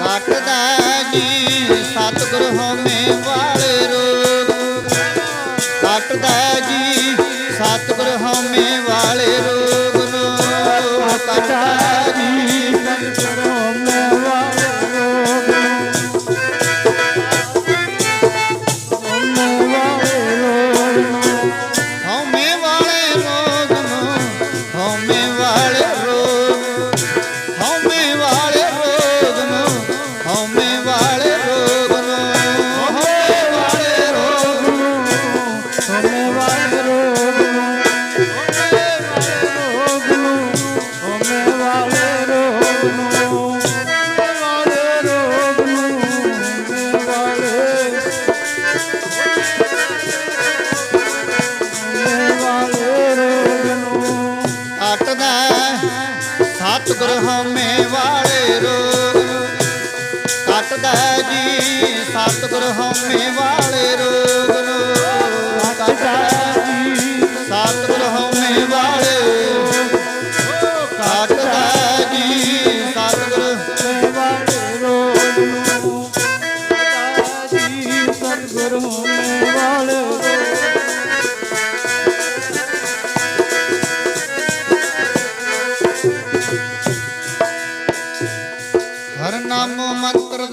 ਕੱਟਦਾ ਜੀ, ਸਤਿਗੁਰ ਹਉਮੈ ਵਾਲ ਰੋਗ ਕੱਟਦਾ ਜੀ, ਸਤਿਗੁਰ ਹਉਮੈ ਵਾਲੇ ਰੋਗ ਨੂੰ। ਕੱਟਦਾ ਜੀ ਹਉਮੈ ਵਾਲੇ ਰੋਗ ਨੂੰ। ਹਉਮੈ ਵਾਲੇ ਰੋਗ ਹਉਮੈ ਵਾਲੇ ਰੋਗ ਨੂੰ। ਹਉਮੈ ਵਾਲੇ ਰੋਗ ਕੱਟਦਾ ਸਤਿਗੁਰ ਹਉਮੈ ਵਾਲੇ ਲਾਗੈ ਜੀ, ਸਤਿਗੁਰ ਹਉਮੈ ਵਾਲੇ ਰੋਗ ਰੋਗ ਜੀ ਸਤਿਗੁਰ ਹਉਮੈ ਵਾਲੇ ਕਾਟਦਾ ਜੀ ਰੋਗ ਸਤਿਗੁਰ ਵਾਲੇ ਹਰ ਨਾਮ ਮੰਤਰ